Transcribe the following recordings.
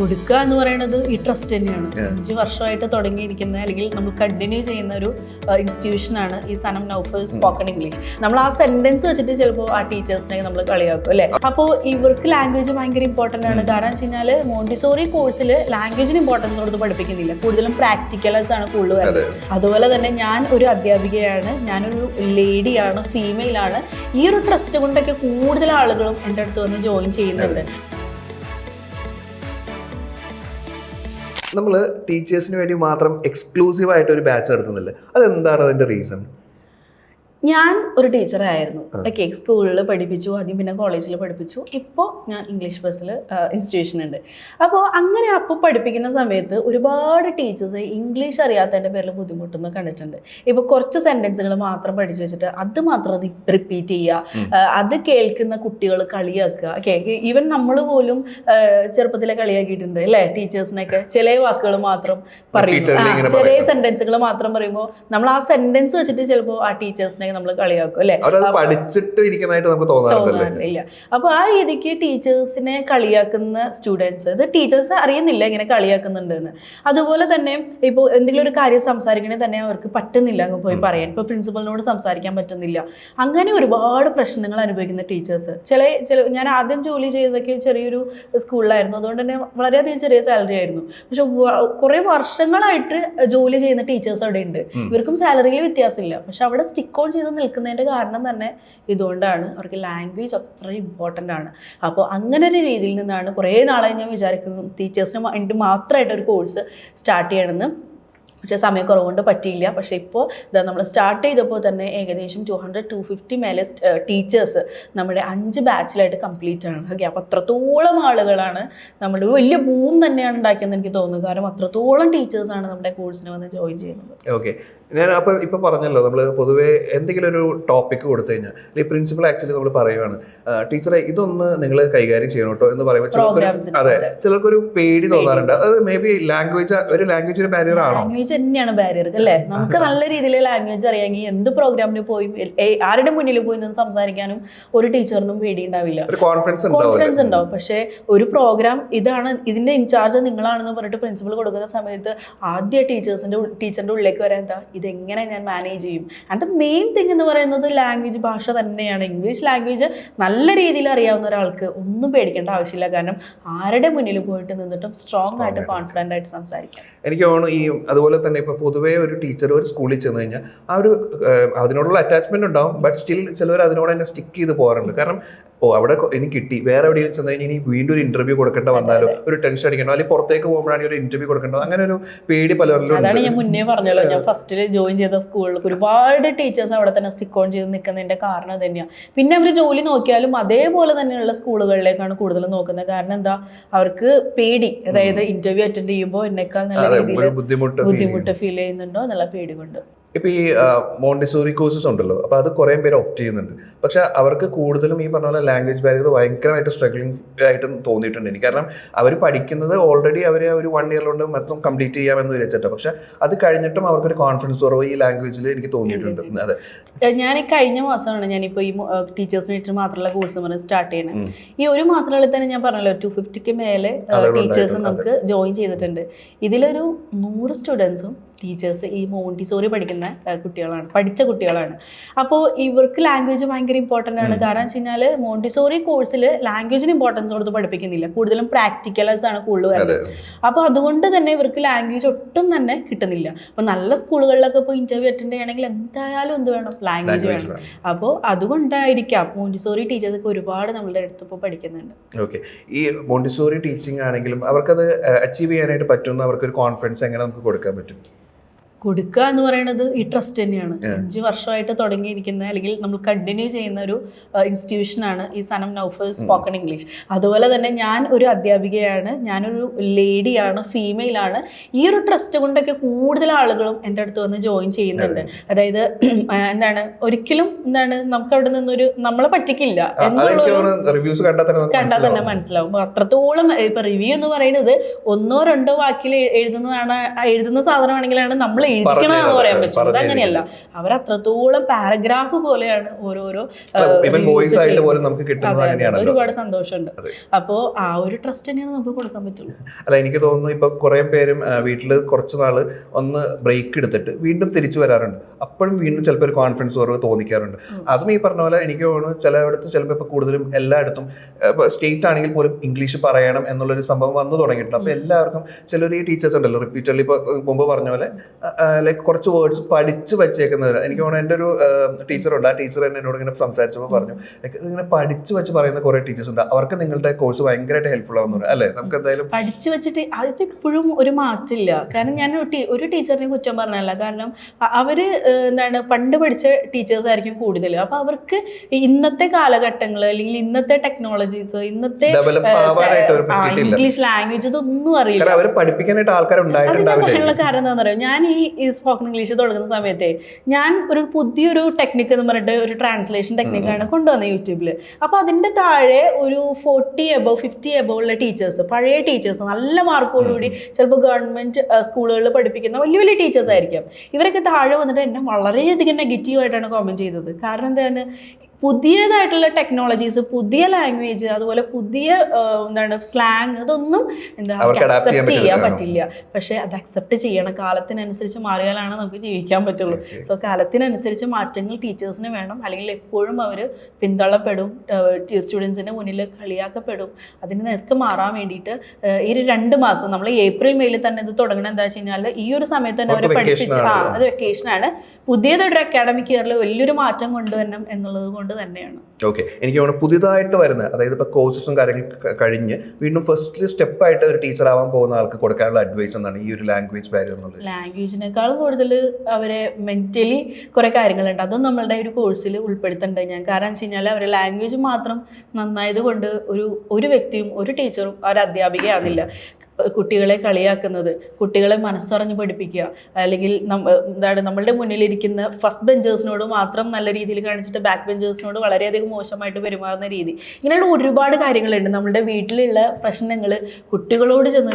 കൊടുക്കുക എന്ന് പറയുന്നത് ഈ ട്രസ്റ്റ് തന്നെയാണ്. അഞ്ച് വർഷമായിട്ട് തുടങ്ങിയിരിക്കുന്ന അല്ലെങ്കിൽ നമ്മൾ കണ്ടിന്യൂ ചെയ്യുന്ന ഒരു ഇൻസ്റ്റിറ്റ്യൂഷനാണ് ഈ സനം നൗഫൽ സ്പോക്കൺ ഇംഗ്ലീഷ് നമ്മൾ ആ സെന്റൻസ് വെച്ചിട്ട് ചിലപ്പോൾ ആ ടീച്ചേഴ്സിനെ നമ്മൾ കളിയാക്കും അല്ലേ? അപ്പോൾ ഇവർക്ക് ലാംഗ്വേജ് ഭയങ്കര ഇമ്പോർട്ടന്റ് ആണ്. കാരണം വെച്ച് കഴിഞ്ഞാൽ മോണ്ടിസോറി കോഴ്സിൽ ലാംഗ്വേജിന് ഇമ്പോർട്ടൻസ് കൊടുത്ത് പഠിപ്പിക്കുന്നില്ല. കൂടുതലും പ്രാക്ടിക്കൽസ് ആണ് കൂടുതൽ വരുന്നത്. അതുപോലെ തന്നെ ഞാൻ ഒരു അധ്യാപികയാണ്. ഞാനൊരു ലേഡിയാണ് ഫീമെയിലാണ് ഈ ഒരു ട്രസ്റ്റ് കൊണ്ടൊക്കെ കൂടുതൽ ആളുകളും എന്റെ അടുത്ത് വന്ന് ജോയിൻ ചെയ്യുന്നുണ്ട്. നമ്മൾ ടീച്ചേഴ്സിന് വേണ്ടി മാത്രം എക്സ്ക്ലൂസീവായിട്ട് ഒരു ബാച്ച് നടത്തുന്നില്ല? അതെന്താണ് അതിന്റെ റീസൺ ഞാൻ ഒരു ടീച്ചറായിരുന്നു ഓക്കെ സ്കൂളിൽ പഠിപ്പിച്ചു ആദ്യം പിന്നെ കോളേജിൽ പഠിപ്പിച്ചു. ഇപ്പോൾ ഞാൻ ഇംഗ്ലീഷ് ബസ്സിൽ ഇൻസ്റ്റിറ്റ്യൂഷൻ ഉണ്ട്. അപ്പോൾ അങ്ങനെ അപ്പോൾ പഠിപ്പിക്കുന്ന സമയത്ത് ഒരുപാട് ടീച്ചേഴ്സ് ഇംഗ്ലീഷ് അറിയാത്തതിന്റെ പേരിൽ ബുദ്ധിമുട്ടുന്ന കണ്ടിട്ടുണ്ട്. ഇപ്പോൾ കുറച്ച് സെന്റൻസുകൾ മാത്രം പഠിച്ചു വെച്ചിട്ട് അത് മാത്രം റിപ്പീറ്റ് ചെയ്യുക. അത് കേൾക്കുന്ന കുട്ടികൾ കളിയാക്കുക. ഓക്കെ ഈവൻ നമ്മൾ പോലും ചെറുപ്പത്തിലെ കളിയാക്കിയിട്ടുണ്ട് അല്ലേ? ടീച്ചേഴ്സിനൊക്കെ ചില വാക്കുകൾ മാത്രം പറയും ചെറിയ സെന്റൻസുകൾ മാത്രം പറയുമ്പോൾ നമ്മൾ ആ സെന്റൻസ് വെച്ചിട്ട് ചിലപ്പോൾ ആ ടീച്ചേഴ്സിനെ നമ്മൾ കളിയാക്കും അല്ലെ? പഠിച്ചിട്ട് ഇരിക്കുന്നതായിട്ട് നമുക്ക് തോന്നാറില്ല. അപ്പൊ ആ രീതിക്ക് ടീച്ചേഴ്സിനെ കളിയാക്കുന്ന സ്റ്റുഡൻസ് ഇത് ടീച്ചേഴ്സ് അറിയുന്നില്ല ഇങ്ങനെ കളിയാക്കുന്നുണ്ട് എന്ന് അതുപോലെ തന്നെ ഇപ്പോൾ എന്തെങ്കിലും ഒരു കാര്യം സംസാരിക്കണേ തന്നെ അവർക്ക് പറ്റുന്നില്ല അങ്ങ് പോയി പറയാൻ. ഇപ്പോൾ പ്രിൻസിപ്പലിനോട് സംസാരിക്കാൻ പറ്റുന്നില്ല. അങ്ങനെ ഒരുപാട് പ്രശ്നങ്ങൾ അനുഭവിക്കുന്ന ടീച്ചേഴ്സ്. ചില ചില ഞാൻ ആദ്യം ജോലി ചെയ്തതൊക്കെ ചെറിയൊരു സ്കൂളിലായിരുന്നു. അതുകൊണ്ട് തന്നെ വളരെയധികം ചെറിയ സാലറി ആയിരുന്നു. പക്ഷെ കുറെ കുറേ വർഷങ്ങളായിട്ട് ജോലി ചെയ്യുന്ന ടീച്ചേഴ്സ് അവിടെ ഉണ്ട് ഇവർക്കും സാലറിയിൽ വ്യത്യാസമില്ല. പക്ഷെ അവിടെ സ്റ്റിക്ക് ഓൺ ചെയ്ത് നിൽക്കുന്നതിന്റെ കാരണം തന്നെ ഇതുകൊണ്ടാണ്. അവർക്ക് ലാംഗ്വേജ് അത്ര ഇമ്പോർട്ടന്റ് ആണ്. അപ്പോൾ അങ്ങനെ ഒരു രീതിയിൽ നിന്നാണ് കുറേ നാളായി ഞാൻ വിചാരിക്കുന്നത് ടീച്ചേഴ്സിന് വേണ്ടി മാത്രമായിട്ട് ഒരു കോഴ്സ് സ്റ്റാർട്ട് ചെയ്യണമെന്ന്. പക്ഷേ സമയക്കുറവുകൊണ്ട് പറ്റിയില്ല. പക്ഷേ ഇപ്പോൾ ഇതാ നമ്മൾ സ്റ്റാർട്ട് ചെയ്തപ്പോൾ തന്നെ ഏകദേശം ടു ഹൺഡ്രഡ് ടു ഫിഫ്റ്റി മേലെ ടീച്ചേഴ്സ് നമ്മുടെ അഞ്ച് ബാച്ചിലായിട്ട് കംപ്ലീറ്റ് ആണ്. ഓക്കെ അപ്പോൾ അത്രത്തോളം ആളുകളാണ് നമ്മുടെ വലിയ ബൂം തന്നെയാണ് ഉണ്ടാക്കിയെന്ന് എനിക്ക് തോന്നുന്നു. കാരണം അത്രത്തോളം ടീച്ചേഴ്സാണ് നമ്മുടെ കോഴ്സിന് വന്ന് ജോയിൻ ചെയ്യുന്നത്. ഓക്കെ ഞാൻ അപ്പം ഇപ്പം പറഞ്ഞല്ലോ നമ്മൾ പൊതുവേ എന്തെങ്കിലും ഒരു ടോപ്പിക് കൊടുത്തു കഴിഞ്ഞാൽ അല്ലെങ്കിൽ പ്രിൻസിപ്പൾ ആക്ച്വലി നമ്മൾ പറയുവാണ് ടീച്ചറെ ഇതൊന്ന് നിങ്ങൾ കൈകാര്യം ചെയ്യണം കേട്ടോ എന്ന് പറയുമ്പോൾ ചിലർക്ക് അതെ ചിലർക്കൊരു പേടി തോന്നാറുണ്ട്. അത് മേ ബി ലാംഗ്വേജ് ഒരു ലാംഗ്വേജ് ഒരു ബാരിയർ ആണോ? ലാംഗ്വേജ് തന്നെയാണ് ബാരിയർ അല്ലേ? നമുക്ക് നല്ല രീതിയിൽ ലാംഗ്വേജ് അറിയാമെങ്കിൽ എന്ത് പ്രോഗ്രാമിന് പോയി ആരുടെ മുന്നിൽ പോയി നിന്ന് സംസാരിക്കാനും ഒരു ടീച്ചറിനും പേടി ഉണ്ടാവില്ല. കോൺഫിഡൻസ് കോൺഫിഡൻസ് ഉണ്ടാവും. പക്ഷേ ഒരു പ്രോഗ്രാം ഇതാണ് ഇതിന്റെ ഇൻചാർജ് നിങ്ങളാണെന്ന് പറഞ്ഞിട്ട് പ്രിൻസിപ്പൾ കൊടുക്കുന്ന സമയത്ത് ആദ്യ ടീച്ചേഴ്സിന്റെ ടീച്ചറിന്റെ ഉള്ളിലേക്ക് വരാൻ എന്താ? ഇതെങ്ങനെ ഞാൻ മാനേജ് ചെയ്യും? ആൻഡ് ദ മെയിൻ തിങ് എന്ന് പറയുന്നത് ലാംഗ്വേജ് ഭാഷ തന്നെയാണ്. ഇംഗ്ലീഷ് ലാംഗ്വേജ് നല്ല രീതിയിൽ അറിയാവുന്ന ഒരാൾക്ക് ഒന്നും പേടിക്കേണ്ട ആവശ്യമില്ല. കാരണം ആരുടെ മുന്നിൽ പോയിട്ട് നിന്നിട്ടും സ്ട്രോങ് ആയിട്ട് കോൺഫിഡന്റ് ആയിട്ട് സംസാരിക്കാം. എനിക്ക് തോന്നുന്നു ഈ അതുപോലെ തന്നെ ഇപ്പോൾ പൊതുവേ ഒരു ടീച്ചർ ഒരു സ്കൂളിൽ ചെന്ന് കഴിഞ്ഞാൽ ആ ഒരു അതിനോടുള്ള അറ്റാച്ച്മെന്റ് ഉണ്ടാവും. ബട്ട് സ്റ്റിൽ ചിലവർ അതിനോട് തന്നെ സ്റ്റിക്ക് ചെയ്ത് പോകാറുണ്ട്. കാരണം ഓ അവിടെ എനിക്ക് കിട്ടി. വേറെ എവിടെയെങ്കിലും ചെന്ന് കഴിഞ്ഞാൽ ഇനി വീണ്ടും ഒരു ഇന്റർവ്യൂ കൊടുക്കേണ്ട വന്നാലോ? ഒരു ടെൻഷൻ അടിക്കണോ അല്ലെങ്കിൽ പുറത്തേക്ക് പോകുമ്പോഴാണ് ഒരു ഇന്റർവ്യൂ കൊടുക്കേണ്ടോ അങ്ങനെ ഒരു പേടി പലരിലും അതാണ് ഞാൻ മുന്നേ പറഞ്ഞല്ലോ. ഞാൻ ഫസ്റ്റ് ജോയിൻ ചെയ്ത സ്കൂളിൽ ഒരുപാട് ടീച്ചേഴ്സ് അവിടെ തന്നെ സ്റ്റിക്ക് ഓൺ ചെയ്ത് നിൽക്കുന്നതിന്റെ കാരണം തന്നെയാണ് പിന്നെ അവർ ജോലി നോക്കിയാലും അതേപോലെ തന്നെയുള്ള സ്കൂളുകളിലേക്കാണ് കൂടുതൽ നോക്കുന്നത്. കാരണം എന്താ? അവർക്ക് പേടി. അതായത് ഇന്റർവ്യൂ അറ്റൻഡ് ചെയ്യുമ്പോൾ എന്നെക്കാൾ നല്ല രീതിയിൽ ബുദ്ധിമുട്ട് ബുദ്ധിമുട്ട് ഫീൽ ചെയ്യുന്നുണ്ടോ എന്നുള്ള പേടി കൊണ്ട്. ഇപ്പൊ ഈ മോണ്ടിസോറി കോഴ്സസ് ഉണ്ടല്ലോ അപ്പോൾ അത് കുറേ പേര് ഒപ്റ്റ് ചെയ്യുന്നുണ്ട്. പക്ഷെ അവർക്ക് കൂടുതലും ഈ പറഞ്ഞ പോലെ ലാംഗ്വേജ് ബാരിയർ ഭയങ്കരമായിട്ട് സ്ട്രഗ്ലിംഗ് ആയിട്ട് തോന്നിയിട്ടുണ്ട്. എനിക്ക് കാരണം അവർ പഠിക്കുന്നത് ഓൾറെഡി അവർ ഒരു വൺ ഇയറിലുണ്ട് മൊത്തം കംപ്ലീറ്റ് ചെയ്യാമെന്ന് വിചാരിച്ചിട്ട് പക്ഷെ അത് കഴിഞ്ഞിട്ടും അവർക്കൊരു കോൺഫിഡൻസ് കുറവ് ഈ ലാംഗ്വേജിൽ എനിക്ക് തോന്നിയിട്ടുണ്ട്. അതെ. ഞാൻ ഈ കഴിഞ്ഞ മാസമാണ് ഞാനിപ്പോൾ ഈ ടീച്ചേഴ്സ് വേണ്ടി മാത്രമുള്ള കോഴ്സ് പറഞ്ഞ് സ്റ്റാർട്ട് ചെയ്യണം. ഈ ഒരു മാസത്തിനുള്ളിൽ തന്നെ ഞാൻ പറഞ്ഞല്ലോ ടു ഫിഫ്റ്റിക്ക് മേലെ ടീച്ചേഴ്സ് നമുക്ക് ജോയിൻ ചെയ്തിട്ടുണ്ട്. ഇതിലൊരു നൂറ് സ്റ്റുഡൻസും ടീച്ചേഴ്സ് ഈ മോണ്ടിസോറി പഠിക്കുന്ന കുട്ടികളാണ് പഠിച്ച കുട്ടികളാണ്. അപ്പോൾ ഇവർക്ക് ലാംഗ്വേജ് ഭയങ്കര ഇമ്പോർട്ടന്റ് ആണ്. കാരണം വെച്ച് കഴിഞ്ഞാൽ മോണ്ടിസോറി കോഴ്സിൽ ലാംഗ്വേജിന് ഇമ്പോർട്ടൻസ് കൊടുത്ത് പഠിപ്പിക്കുന്നില്ല. കൂടുതലും പ്രാക്ടിക്കൽസ് ആണ് കൂടുതൽ വരുന്നത്. അപ്പോൾ അതുകൊണ്ട് തന്നെ ഇവർക്ക് ലാംഗ്വേജ് ഒട്ടും തന്നെ കിട്ടുന്നില്ല. അപ്പോൾ നല്ല സ്കൂളുകളിലൊക്കെ ഇപ്പോൾ ഇന്റർവ്യൂ അറ്റൻഡ് ചെയ്യണമെങ്കിൽ എന്തായാലും എന്ത് വേണം? ലാംഗ്വേജ് ലാംഗ്വേജ് വേണം. അപ്പോൾ അതുകൊണ്ടായിരിക്കാം മോണ്ടിസോറി ടീച്ചേഴ്സൊക്കെ ഒരുപാട് നമ്മളുടെ അടുത്ത് ഇപ്പോൾ പഠിക്കുന്നുണ്ട്. ഓക്കെ ഈ മോണ്ടിസോറി ടീച്ചിങ് ആണെങ്കിലും അവർക്കത് അച്ചീവ് ചെയ്യാനായിട്ട് പറ്റുന്ന അവർക്ക് ഒരു കോൺഫിഡൻസ് എങ്ങനെ നമുക്ക് കൊടുക്കാൻ പറ്റും? കൊടുക്കുക എന്ന് പറയുന്നത് ഈ ട്രസ്റ്റ് തന്നെയാണ്. അഞ്ച് വർഷമായിട്ട് തുടങ്ങിയിരിക്കുന്ന അല്ലെങ്കിൽ നമ്മൾ കണ്ടിന്യൂ ചെയ്യുന്ന ഒരു ഇൻസ്റ്റിറ്റ്യൂഷനാണ് ഈ സനം നൗഫൽ സ്പോക്കൺ ഇംഗ്ലീഷ് അതുപോലെ തന്നെ ഞാൻ ഒരു അധ്യാപികയാണ് ഞാനൊരു ലേഡിയാണ് ഫീമെയിൽ ആണ്. ഈ ഒരു ട്രസ്റ്റ് കൊണ്ടൊക്കെ കൂടുതൽ ആളുകളും എന്റെ അടുത്ത് വന്ന് ജോയിൻ ചെയ്യുന്നുണ്ട്. അതായത് എന്താണ് ഒരിക്കലും എന്താണ് നമുക്ക് അവിടെ നിന്നൊരു നമ്മളെ പറ്റിക്കില്ല. റിവ്യൂസ് കണ്ടാൽ തന്നെ മനസ്സിലാവും. അത്രത്തോളം ഇപ്പൊ റിവ്യൂ എന്ന് പറയുന്നത് ഒന്നോ രണ്ടോ വാക്കിൽ എഴുതുന്നതാണ് എഴുതുന്ന സാധനമാണെങ്കിലാണ് നമ്മൾ എഴുതിക്കണമെന്ന് പറയാൻ പറ്റും. അതങ്ങനെയല്ല. അവർ അത്രത്തോളം പാരഗ്രാഫ് പോലെയാണ് ഓരോരോ വോയിസ് ആയിട്ട് പോലും നമുക്ക് കിട്ടുന്നത് ഒരുപാട് സന്തോഷമുണ്ട്. അപ്പോൾ അപ്പോ ആ ഒരു ട്രസ്റ്റ് തന്നെയാണ് നമുക്ക് കൊടുക്കാൻ പറ്റുള്ളൂ. അല്ല എനിക്ക് തോന്നുന്നു ഇപ്പൊ കുറെ പേരും വീട്ടിൽ കുറച്ച് നാൾ ഒന്ന് ബ്രേക്ക് എടുത്തിട്ട് വീണ്ടും തിരിച്ചു വരാറുണ്ട്. അപ്പോഴും വീണ്ടും ചിലപ്പോൾ ഒരു കോൺഫിഡൻസ് കുറവ് തോന്നിക്കാറുണ്ട്. അതും ഈ പറഞ്ഞ പോലെ എനിക്ക് തോന്നുന്നു ചിലയിടത്ത് ചിലപ്പോൾ ഇപ്പൊ കൂടുതലും എല്ലായിടത്തും സ്റ്റേറ്റ് ആണെങ്കിൽ പോലും ഇംഗ്ലീഷ് പറയണം എന്നുള്ളൊരു സംഭവം വന്നു തുടങ്ങിയിട്ടുണ്ട്. അപ്പോൾ എല്ലാവർക്കും ചിലർ ഈ ടീച്ചേഴ്സ് ഉണ്ടല്ലോ റിപ്പീറ്റഡ്ലി ഇപ്പൊ മുമ്പ് പറഞ്ഞ പോലെ ലൈക്ക് കുറച്ച് വേർഡ്സ് പഠിച്ച് വെച്ചേക്കുന്നവർ എനിക്ക് തോന്നുന്നു എന്റെ ഒരു ടീച്ചറുണ്ട്. ആ ടീച്ചർ തന്നെ എന്നോട് ഇങ്ങനെ സംസാരിച്ചപ്പോൾ പറഞ്ഞു ലൈക്ക് ഇങ്ങനെ പഠിച്ച് വെച്ച് പറയുന്ന കുറേ ടീച്ചേഴ്സ് ഉണ്ട്. അവർക്ക് നിങ്ങളുടെ കോഴ്സ് ഭയങ്കരമായിട്ട് ഹെൽപ്ഫുൾ ആവുന്നുണ്ട്. അല്ലേ? നമുക്ക് എന്തായാലും പഠിച്ചു വെച്ചിട്ട് അത് ഇപ്പോഴും ഒരു മാറ്റില്ല കാരണം ഞാൻ ഒരു ടീച്ചറിനെ കുറ്റം പറഞ്ഞല്ല കാരണം അവർ അവർ എന്താണ് പണ്ട് പഠിച്ച ടീച്ചേഴ്സ് ആയിരിക്കും കൂടുതൽ. അപ്പോൾ അവർക്ക് ഇന്നത്തെ കാലഘട്ടങ്ങൾ അല്ലെങ്കിൽ ഇന്നത്തെ ടെക്നോളജീസ് ഇന്നത്തെ ഇംഗ്ലീഷ് ലാംഗ്വേജ് ഇതൊന്നും അറിയില്ല. അവർ പഠിപ്പിക്കാനായിട്ട് ആൾക്കാർ കാരണം എന്താണെന്ന് അറിയോ ഞാൻ ഈ ഈ സ്പോക്കൺ ഇംഗ്ലീഷ് തുടങ്ങുന്ന സമയത്തെ ഞാൻ ഒരു പുതിയൊരു ടെക്നിക്ക് എന്ന് പറഞ്ഞിട്ട് ഒരു ട്രാൻസ്ലേഷൻ ടെക്നിക്കാണ് കൊണ്ടുവന്നത് യൂട്യൂബിൽ അപ്പോൾ അതിന്റെ താഴെ ഒരു ഫോർട്ടി എബവ് ഫിഫ്റ്റി എബവ് ഉള്ള ടീച്ചേഴ്സ് പഴയ ടീച്ചേഴ്സ് നല്ല മാർക്കോടുകൂടി ചിലപ്പോൾ ഗവൺമെന്റ് സ്കൂളുകളിൽ പഠിപ്പിക്കുന്ന വലിയ വലിയ ടീച്ചേഴ്സ് ആയിരിക്കും. ഇവരൊക്കെ താഴെ വന്നിട്ട് എന്നെ വളരെയധികം നെഗറ്റീവായിട്ടാണ് കോമെന്റ് ചെയ്തത്. കാരണം എന്താണ്? പുതിയതായിട്ടുള്ള ടെക്നോളജീസ് പുതിയ ലാംഗ്വേജ് അതുപോലെ പുതിയ എന്താണ് സ്ലാങ് അതൊന്നും എന്താ അക്സെപ്റ്റ് ചെയ്യാൻ പറ്റില്ല. പക്ഷെ അത് അക്സെപ്റ്റ് ചെയ്യണം. കാലത്തിനനുസരിച്ച് മാറിയാലാണ് നമുക്ക് ജീവിക്കാൻ പറ്റുള്ളൂ. സോ കാലത്തിനനുസരിച്ച് മാറ്റങ്ങൾ ടീച്ചേഴ്സിന് വേണം. അല്ലെങ്കിൽ എപ്പോഴും അവർ പിന്തള്ളപ്പെടും. സ്റ്റുഡൻസിന്റെ മുന്നിൽ കളിയാക്കപ്പെടും. അതിന് നിരക്ക് മാറാൻ വേണ്ടിയിട്ട് ഈ ഒരു രണ്ട് മാസം നമ്മൾ ഏപ്രിൽ മെയിൽ തന്നെ ഇത് തുടങ്ങണം എന്താ വെച്ച് കഴിഞ്ഞാൽ ഈ ഒരു സമയത്ത് തന്നെ അവരെ അവർക്ക് പഠിപ്പിച്ച് ആ. അത് വെക്കേഷൻ ആണ്. പുതിയതായിട്ടൊരു അക്കാഡമിക് ഇയറിൽ വലിയൊരു മാറ്റം കൊണ്ടുവരണം എന്നുള്ളത് കൊണ്ട് തന്നെയാണ്. ഓക്കെ എനിക്ക് തോന്നുന്നു പുതിയതായിട്ട് വരുന്ന അതായത് ഇപ്പോൾ കോഴ്സസും കാര്യങ്ങളും കഴിഞ്ഞ് വീണ്ടും ഫസ്റ്റ് സ്റ്റെപ്പ് ആയിട്ട് ഒരു ടീച്ചർ ആവാൻ പോകുന്ന ആൾക്ക് കൊടുക്കാനുള്ള അഡ്വൈസ് എന്നാണ് ഈ ഒരു ലാംഗ്വേജ് ബാരിയർ എന്നുള്ളത്. ലാംഗ്വേജിനേക്കാൾ കൂടുതൽ അവരെ മെന്റലി കുറേ കാര്യങ്ങളുണ്ട്. അതും നമ്മളുടെ ഒരു കോഴ്സിൽ ഉൾപ്പെടുത്തേണ്ടത് ഞാൻ. കാരണം വെച്ച് കഴിഞ്ഞാൽ അവരെ ലാംഗ്വേജ് മാത്രം നന്നായത് കൊണ്ട് ഒരു ഒരു വ്യക്തിയും ഒരു ടീച്ചറും അധ്യാപികയാകുന്നില്ല കുട്ടികളെ കളിയാക്കുന്നത് കുട്ടികളെ മനസ്സറിഞ്ഞ് പഠിപ്പിക്കുക അല്ലെങ്കിൽ എന്താണ് നമ്മളുടെ മുന്നിലിരിക്കുന്ന ഫസ്റ്റ് ബെഞ്ചേഴ്സിനോട് മാത്രം നല്ല രീതിയിൽ കാണിച്ചിട്ട് ബാക്ക് ബെഞ്ചേഴ്സിനോട് വളരെയധികം മോശമായിട്ട് പെരുമാറുന്ന രീതി. ഇങ്ങനെയുള്ള ഒരുപാട് കാര്യങ്ങളുണ്ട് നമ്മുടെ വീട്ടിലുള്ള പ്രശ്നങ്ങൾ കുട്ടികളോട് ചെന്ന്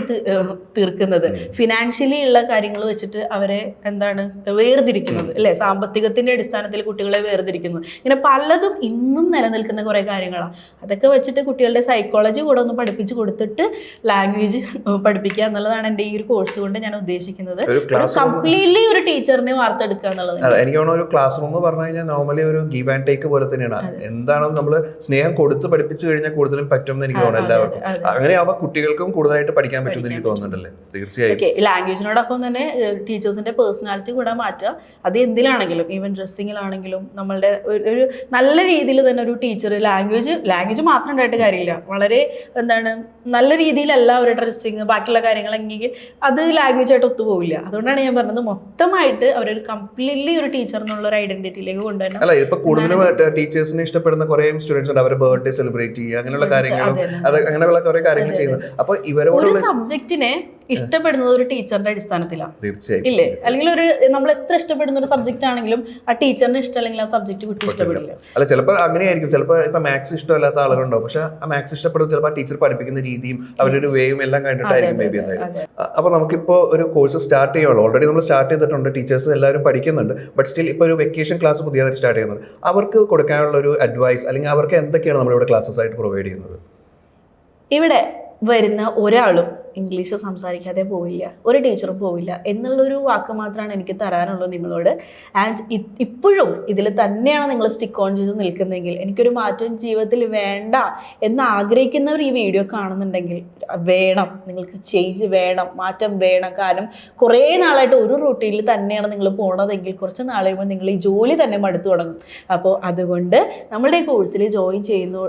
തീർക്കുന്നത്. ഫിനാൻഷ്യലി ഉള്ള കാര്യങ്ങൾ വെച്ചിട്ട് അവരെ എന്താണ് വേർതിരിക്കുന്നത് അല്ലേ? സാമ്പത്തികത്തിന്റെ അടിസ്ഥാനത്തിൽ കുട്ടികളെ വേർതിരിക്കുന്നത്. ഇങ്ങനെ പലതും ഇന്നും നിലനിൽക്കുന്ന കുറേ കാര്യങ്ങളാണ് അതൊക്കെ വെച്ചിട്ട് കുട്ടികളുടെ സൈക്കോളജി കൂടെ ഒന്ന് പഠിപ്പിച്ച് കൊടുത്തിട്ട് ലാംഗ്വേജ് പഠിപ്പിക്കുക എന്നുള്ളതാണ് എന്റെ ഈ ഒരു കോഴ്സ് കൊണ്ട് ഞാൻ ഉദ്ദേശിക്കുന്നത്. കംപ്ലീറ്റ്ലി ഒരു ടീച്ചറിനെ വാർത്തെടുക്കുക എന്നുള്ളത് എനിക്ക് തോന്നുന്നു ഒരു ക്ലാസ് റൂം പറഞ്ഞു കഴിഞ്ഞാൽ നോർമലി ഒരു ഗീവ് ആൻഡ് ടേക്ക് പോലെ തന്നെയാണ്. എന്താണോ നമ്മൾ സ്നേഹം കൊടുത്ത് പഠിപ്പിച്ചു കഴിഞ്ഞാൽ കൂടുതലും പറ്റുമെന്ന് എനിക്ക് തോന്നുന്നു എല്ലാവർക്കും. അങ്ങനെയാവുമ്പോൾ കുട്ടികൾക്കും കൂടുതലായിട്ട് പഠിക്കാൻ പറ്റും എനിക്ക് തോന്നുന്നുണ്ടല്ലേ? തീർച്ചയായും. ലാംഗ്വേജിനോടൊപ്പം തന്നെ ടീച്ചേഴ്സിന്റെ പേഴ്സണാലിറ്റി കൂടെ മാറ്റുക. അത് എന്തിലാണെങ്കിലും ഈവൻ ഡ്രസ്സിങ്ങിലാണെങ്കിലും നമ്മളുടെ ഒരു- ഒരു നല്ല രീതിയിൽ തന്നെ ഒരു ടീച്ചർ ലാംഗ്വേജ് ലാംഗ്വേജ് മാത്രം ഉണ്ടായിട്ട് കാര്യമില്ല. വളരെ എന്താണ് നല്ല രീതിയിലല്ല അവരുടെ ഡ്രസ്സിങ് ബാക്കിയുള്ള കാര്യങ്ങളെങ്കിൽ അത് ലാംഗ്വേജ് ആയിട്ട് ഒത്തുപോകില്ല അതുകൊണ്ടാണ് ഞാൻ പറഞ്ഞത് മൊത്തമായിട്ട് അവരൊരു കംപ്ലീറ്റ്ലി ഒരു ടീച്ചർ എന്നുള്ള ഒരു ഐഡന്റിറ്റിയിലേക്ക് കൊണ്ടുവരണം. അല്ല ഇപ്പൊ കൂടുതലും ടീച്ചേഴ്സിനെ ഇഷ്ടപ്പെടുന്ന കുറെ സ്റ്റുഡൻസ് ഉണ്ട്. അവരുടെ ബർത്ത്ഡേ സെലിബ്രേറ്റ് ചെയ്യുക അങ്ങനെയുള്ള കാര്യങ്ങളും അങ്ങനെയുള്ള കുറെ കാര്യങ്ങൾ ചെയ്യുന്നത് അപ്പൊ ഇവരോട് സബ്ജക്റ്റിനെ ഇഷ്ടപ്പെടുന്നത് ഒരു ടീച്ചറിന്റെ അടിസ്ഥാനത്തിലാണ് തീർച്ചയായും ഇല്ലേ? അല്ലെങ്കിൽ ഒരു നമ്മൾ എത്ര ഇഷ്ടപ്പെടുന്ന ഒരു സബ്ജക്റ്റ് ആണെങ്കിലും ആ ടീച്ചറിന് ഇഷ്ടമല്ലെങ്കിൽ ആ സബ്ജക്ട് കുട്ടി ഇഷ്ടപ്പെടില്ല. അല്ല ചിലപ്പോൾ അങ്ങനെയായിരിക്കും. ചിലപ്പോൾ ഇപ്പൊ മാത്സ് ഇഷ്ടമല്ലാത്ത ആളുകളുണ്ടാവും. പക്ഷെ ആ മാത്സ് ഇഷ്ടപ്പെടുന്ന ചിലപ്പോൾ ആ ടീച്ചർ പഠിപ്പിക്കുന്ന രീതിയും അവരുടെ ഒരു വേയും എല്ലാം കണ്ടിട്ടായിരിക്കും മേ ബി എന്തായാലും. അപ്പൊ നമുക്കിപ്പോ ഒരു കോഴ്സ് സ്റ്റാർട്ട് ചെയ്യുള്ളൂ ഓൾറെഡി നമ്മൾ സ്റ്റാർട്ട് ചെയ്തിട്ടുണ്ട്. ടീച്ചേഴ്സ് എല്ലാവരും പഠിക്കുന്നുണ്ട്. ബട്ട് സ്റ്റിൽ ഇപ്പോൾ ഒരു വെക്കേഷൻ ക്ലാസ് പുതിയതായിട്ട് സ്റ്റാർട്ട് ചെയ്യുന്നുണ്ട്. അവർക്ക് കൊടുക്കാനുള്ള ഒരു അഡ്വൈസ് അല്ലെങ്കിൽ അവർക്ക് എന്തൊക്കെയാണ് നമ്മളിവിടെ ക്ലാസ്സസ് ആയിട്ട് പ്രൊവൈഡ് ചെയ്യുന്നത്? ഇവിടെ വരുന്ന ഒരാളും ഇംഗ്ലീഷ് സംസാരിക്കാതെ പോവില്ല ഒരു ടീച്ചറും പോവില്ല എന്നുള്ളൊരു വാക്ക് മാത്രമാണ് എനിക്ക് തരാനുള്ളത് നിങ്ങളോട്. ആൻഡ് ഇപ്പോഴും ഇതിൽ തന്നെയാണ് നിങ്ങൾ സ്റ്റിക്ക് ഓൺ ചെയ്ത് നിൽക്കുന്നതെങ്കിൽ എനിക്കൊരു മാറ്റം ജീവിതത്തിൽ വേണ്ട എന്ന് ആഗ്രഹിക്കുന്നവർ ഈ വീഡിയോ കാണുന്നുണ്ടെങ്കിൽ വേണം നിങ്ങൾക്ക് ചേഞ്ച് വേണം മാറ്റം വേണം. കാരണം കുറേ നാളായിട്ട് ഒരു റൂട്ടീനിൽ തന്നെയാണ് നിങ്ങൾ പോണതെങ്കിൽ കുറച്ച് നാൾ കഴിയുമ്പോൾ നിങ്ങൾ ഈ ജോലി തന്നെ മടുത്തു തുടങ്ങും. അപ്പോൾ അതുകൊണ്ട് നമ്മളുടെ കോഴ്സിൽ ജോയിൻ ചെയ്യുന്നു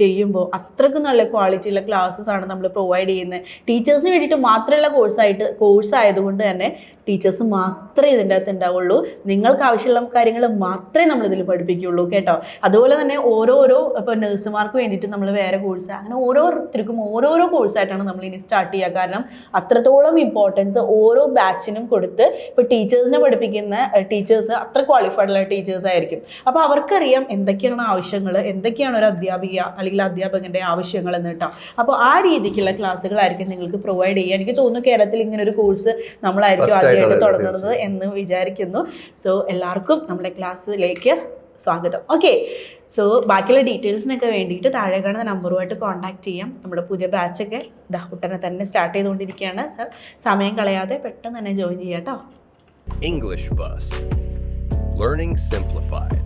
ചെയ്യുമ്പോൾ അത്രയ്ക്കും നല്ല ക്വാളിറ്റിയുള്ള ക്ലാസ്സസ് ആണ് നമ്മൾ പ്രൊവൈഡ് ചെയ്യുന്നത്. ടീച്ചേഴ്സിന് വേണ്ടിയിട്ട് മാത്രമുള്ള കോഴ്സായിട്ട് കോഴ്സ് ആയതുകൊണ്ട് തന്നെ ടീച്ചേഴ്സ് മാത്രമേ ഇതിന്റെ അകത്ത് ഉണ്ടാവുള്ളൂ. നിങ്ങൾക്ക് ആവശ്യമുള്ള കാര്യങ്ങൾ മാത്രമേ നമ്മൾ ഇതിൽ പഠിപ്പിക്കുകയുള്ളൂ കേട്ടോ. അതുപോലെ തന്നെ ഓരോരോ ഇപ്പോൾ നഴ്സുമാർക്ക് വേണ്ടിയിട്ട് നമ്മൾ വേറെ കോഴ്സ് അങ്ങനെ ഓരോരുത്തർക്കും ഓരോരോ കോഴ്സായിട്ടാണ് നമ്മൾ ഇനി സ്റ്റാർട്ട് ചെയ്യുക. കാരണം അത്രത്തോളം ഇമ്പോർട്ടൻസ് ഓരോ ബാച്ചിനും കൊടുത്ത് ഇപ്പോൾ ടീച്ചേഴ്സിനെ പഠിപ്പിക്കുന്ന ടീച്ചേഴ്സ് അത്ര ക്വാളിഫൈഡ് ഉള്ള ടീച്ചേഴ്സ് ആയിരിക്കും. അപ്പോൾ അവർക്കറിയാം എന്തൊക്കെയാണ് ആവശ്യങ്ങൾ എന്തൊക്കെയാണ് ഒരു അധ്യാപിക അല്ലെങ്കിൽ അധ്യാപകന്റെ ആവശ്യങ്ങൾ എന്ന് കേട്ടോ. അപ്പോൾ ആ രീതിക്കുള്ള ക്ലാസ്സുകളായിരിക്കും നിങ്ങൾക്ക് പ്രൊവൈഡ് ചെയ്യുക. എനിക്ക് തോന്നുന്നു കേരളത്തിൽ ഇങ്ങനെ ഒരു കോഴ്സ് നമ്മളായിരിക്കും അതെ, തുടങ്ങുന്നത് എന്ന് വിചാരിക്കുന്നു. സോ എല്ലാവർക്കും നമ്മുടെ ക്ലാസ്സിലേക്ക് സ്വാഗതം. ഓക്കെ സോ ബാക്കിയുള്ള ഡീറ്റെയിൽസിനൊക്കെ വേണ്ടിയിട്ട് താഴെ കാണുന്ന നമ്പറുമായിട്ട് കോൺടാക്ട് ചെയ്യാം. നമ്മുടെ പുതിയ ബാച്ചൊക്കെ ഇതാ ഉടനെ തന്നെ സ്റ്റാർട്ട് ചെയ്തുകൊണ്ടിരിക്കുകയാണ്. സർ സമയം കളയാതെ പെട്ടെന്ന് തന്നെ ജോയിൻ ചെയ്യാം കേട്ടോ. English bus learning Simplified.